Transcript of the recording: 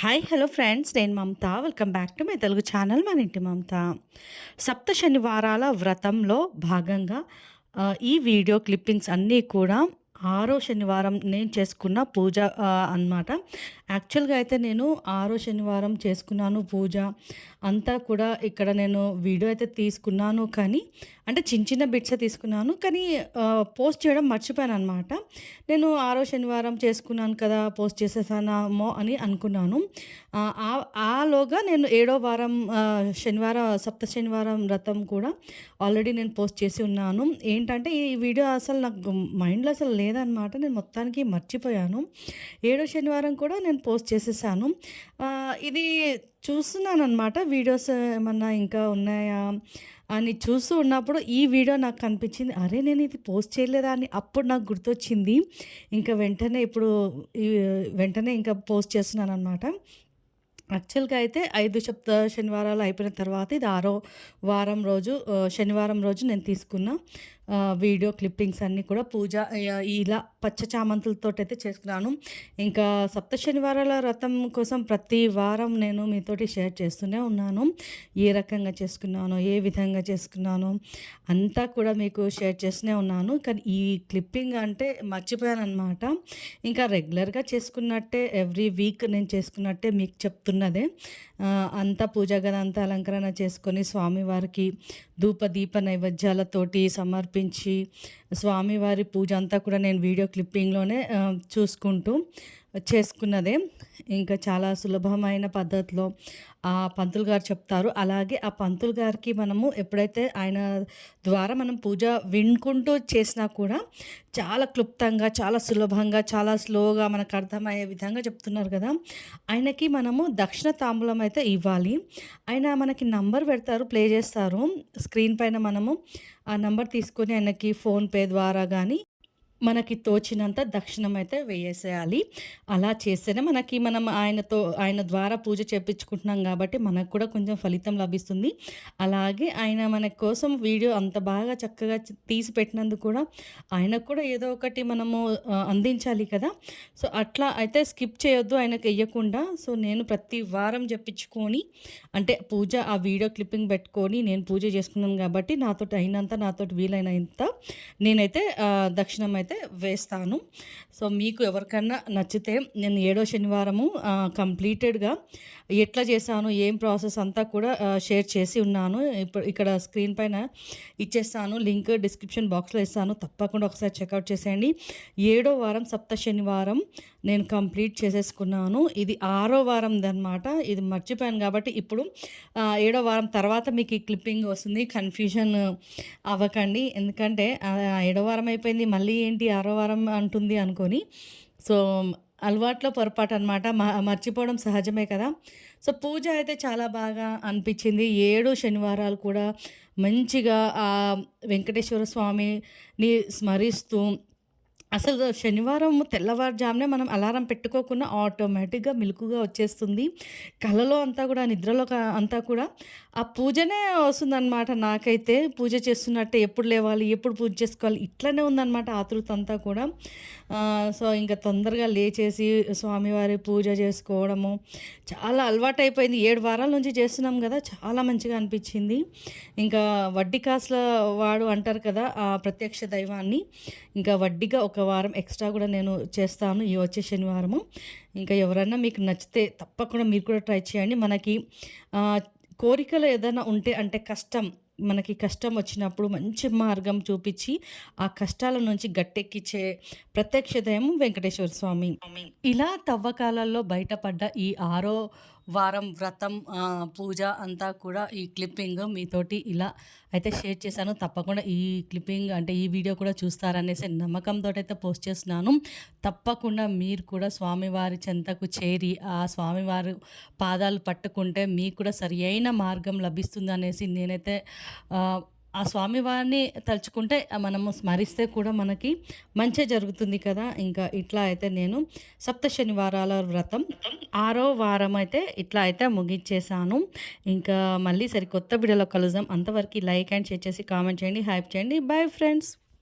Hi hello friends నేను Mamata. Welcome back to my Telugu channel మన ఇంటి మమత. సప్త శనివారాల వ్రతంలో భాగంగా ఈ వీడియో క్లిప్పింగ్స్ అన్నీ కూడా ఆరో శనివారం నేను చేసుకున్న పూజ అన్నమాట. యాక్చువల్గా అయితే నేను ఆరో శనివారం చేసుకున్నాను పూజ. అంతా కూడా ఇక్కడ నేను వీడియో అయితే తీసుకున్నాను. కానీ అంటే చిన్న చిన్న బిట్సే తీసుకున్నాను. కానీ పోస్ట్ చేయడం మర్చిపోయాను అనమాట నేను ఆరో శనివారం చేసుకున్నాను కదా పోస్ట్ చేసేసానామో అని అనుకున్నాను. ఆ, ఆ- ఆలోగా నేను ఏడో వారం శనివారం సప్త శనివారం వ్రతం కూడా ఆల్రెడీ నేను పోస్ట్ చేసి ఉన్నాను. ఏంటంటే ఈ వీడియో అసలు నాకు మైండ్లో అసలు లేదనమాట నేను మొత్తానికి మర్చిపోయాను. ఏడో శనివారం కూడా నేను పోస్ట్ చేసేసాను. ఇది చూస్తున్నాను అనమాట వీడియోస్ ఏమన్నా ఇంకా ఉన్నాయా అని చూస్తూ ఉన్నప్పుడు ఈ వీడియో నాకు కనిపించింది. అరే నేను ఇది పోస్ట్ చేయలేదా అని అప్పుడు నాకు గుర్తొచ్చింది. ఇంకా వెంటనే ఇప్పుడు వెంటనే ఇంకా పోస్ట్ చేస్తున్నాను అనమాట యాక్చువల్గా అయితే ఐదు శబ్ద శనివారాలు అయిపోయిన తర్వాత ఇది ఆరో వారం రోజు శనివారం రోజు నేను తీసుకున్న వీడియో క్లిప్పింగ్స్ అన్నీ కూడా పూజ ఇలా పచ్చ చామంతులతో అయితే చేసుకున్నాను. ఇంకా సప్త శనివారాల వ్రతం కోసం ప్రతి వారం నేను మీతోటి షేర్ చేస్తూనే ఉన్నాను. ఏ రకంగా చేసుకున్నాను ఏ విధంగా చేసుకున్నాను అంతా కూడా మీకు షేర్ చేస్తూనే ఉన్నాను. కానీ ఈ క్లిప్పింగ్ అంటే మర్చిపోయాను అనమాట ఇంకా రెగ్యులర్గా చేసుకున్నట్టే ఎవ్రీ వీక్ నేను చేసుకున్నట్టే మీకు చెప్తున్నదే. అంతా పూజ గదంతా అలంకరణ చేసుకొని స్వామివారికి ధూప దీప నైవేద్యాలతోటి చూపించి స్వామివారి పూజ అంతా కూడా నేను వీడియో క్లిప్పింగ్లోనే చూసుకుంటూ చేసుకున్నదే. ఇంకా చాలా సులభమైన పద్ధతిలో ఆ పంతులు గారు చెప్తారు. అలాగే ఆ పంతులు గారికి మనము ఎప్పుడైతే ఆయన ద్వారా మనం పూజ వినుకుంటూ చేసినా కూడా చాలా క్లుప్తంగా చాలా సులభంగా చాలా స్లోగా మనకు అర్థమయ్యే విధంగా చెప్తున్నారు కదా. ఆయనకి మనము దక్షిణ తాంబూలం అయితే ఇవ్వాలి. ఆయన మనకి నంబర్ పెడతారు ప్లే చేస్తారు. స్క్రీన్ పైన మనము ఆ నంబర్ తీసుకొని ఆయనకి ఫోన్పే ద్వారా కానీ మనకి తోచినంత దక్షిణం అయితే వేసేయాలి. అలా చేస్తేనే మనకి మనం ఆయనతో ఆయన ద్వారా పూజ చేపించుకుంటున్నాం కాబట్టి మనకు కూడా కొంచెం ఫలితం లభిస్తుంది. అలాగే ఆయన మన కోసం వీడియో అంత బాగా చక్కగా తీసి పెట్టినందుకు కూడా ఆయనకు కూడా ఏదో ఒకటి మనము అందించాలి కదా. సో అట్లా అయితే స్కిప్ చేయొద్దు ఆయనకు వెయ్యకుండా సో నేను ప్రతి వారం చెప్పించుకొని అంటే పూజ ఆ వీడియో క్లిప్పింగ్ పెట్టుకొని నేను పూజ చేసుకున్నాను కాబట్టి నాతోటి అయినంత నాతోటి వీలైనంత నేనైతే దక్షిణం అయితే వేస్తాను. సో మీకు ఎవరికన్నా నచ్చితే నేను ఏడో శనివారము కంప్లీటెడ్గా ఎట్లా చేశాను ఏం ప్రాసెస్ అంతా కూడా షేర్ చేసి ఉన్నాను. ఇప్పుడు ఇక్కడ స్క్రీన్ పైన ఇచ్చేస్తాను లింక్ డిస్క్రిప్షన్ బాక్స్లో ఇస్తాను. తప్పకుండా ఒకసారి చెక్అవుట్ చేసేయండి. ఏడో వారం సప్త శనివారం నేను కంప్లీట్ చేసేసుకున్నాను. ఇది ఆరో వారం అనమాట ఇది మర్చిపోయాను కాబట్టి ఇప్పుడు ఏడో వారం తర్వాత మీకు ఈ క్లిప్పింగ్ వస్తుంది. కన్ఫ్యూజన్ అవ్వకండి. ఎందుకంటే ఏడో వారం అయిపోయింది. మళ్ళీ ఏంటి ఆరో వారం అంటుంది అనుకొని. సో అలవాట్లో పొరపాటు అనమాట మర్చిపోవడం సహజమే కదా. సో పూజ అయితే చాలా బాగా అనిపించింది. ఏడు శనివారాలు కూడా మంచిగా వెంకటేశ్వర స్వామిని స్మరిస్తూ అసలు శనివారం తెల్లవారుజామునే మనం అలారం పెట్టుకోకుండా ఆటోమేటిక్గా మెలకుగా వచ్చేస్తుంది. కళలో అంతా కూడా నిద్రలో అంతా కూడా ఆ పూజనే వస్తుందన్నమాట నాకైతే. పూజ చేస్తున్నట్టే ఎప్పుడు లేవాలి ఎప్పుడు పూజ చేసుకోవాలి ఇట్లనే ఉందన్నమాట ఆతృత అంతా కూడా. సో ఇంకా తొందరగా లేచేసి స్వామివారి పూజ చేసుకోవడము చాలా అలవాటు అయిపోయింది ఏడు వారాల నుంచి చేస్తున్నాం కదా చాలా మంచిగా అనిపించింది. ఇంకా వడ్డీ కాసుల వాడు అంటారు కదా ఆ ప్రత్యక్ష దైవాన్ని. ఇంకా వడ్డీగా ఒక వారం ఎక్స్ట్రా కూడా నేను చేస్తాను. ఈ వచ్చే శనివారము. ఇంకా ఎవరైనా మీకు నచ్చితే తప్పకుండా మీరు కూడా ట్రై చేయండి. మనకి కోరికలు ఏదైనా ఉంటే అంటే కష్టం మనకి కష్టం వచ్చినప్పుడు మంచి మార్గం చూపించి ఆ కష్టాల నుంచి గట్టెక్కించే ప్రత్యక్ష దైవం వెంకటేశ్వర స్వామి. ఇలా తవ్వకాలలో బయటపడ్డ ఈ ఆరో వారం వ్రతం పూజ అంతా కూడా ఈ క్లిప్పింగ్ మీతోటి ఇలా అయితే షేర్ చేశాను. తప్పకుండా ఈ క్లిప్పింగ్ అంటే ఈ వీడియో కూడా చూస్తారనేసి నమ్మకంతో అయితే పోస్ట్ చేస్తున్నాను. తప్పకుండా మీరు కూడా స్వామివారి చెంతకు చేరి ఆ స్వామివారి పాదాలు పట్టుకుంటే మీకు కూడా సరి అయిన మార్గం లభిస్తుంది అనేసి నేనైతే ఆ, స్వామివారిని తలుచుకుంటే మనము స్మరిస్తే కూడా మనకి మంచి జరుగుతుంది కదా. ఇంకా ఇట్లా అయితే నేను సప్త శనివారాల వ్రతం ఆరో వారం అయితే ఇట్లా అయితే ముగించేశాను. ఇంకా మళ్ళీ సరికొత్త వీడియోలో కలుద్దాం. అంతవరకు లైక్ అండ్ షేర్ చేసి కామెంట్ చేయండి హైప్ చేయండి. Bye friends.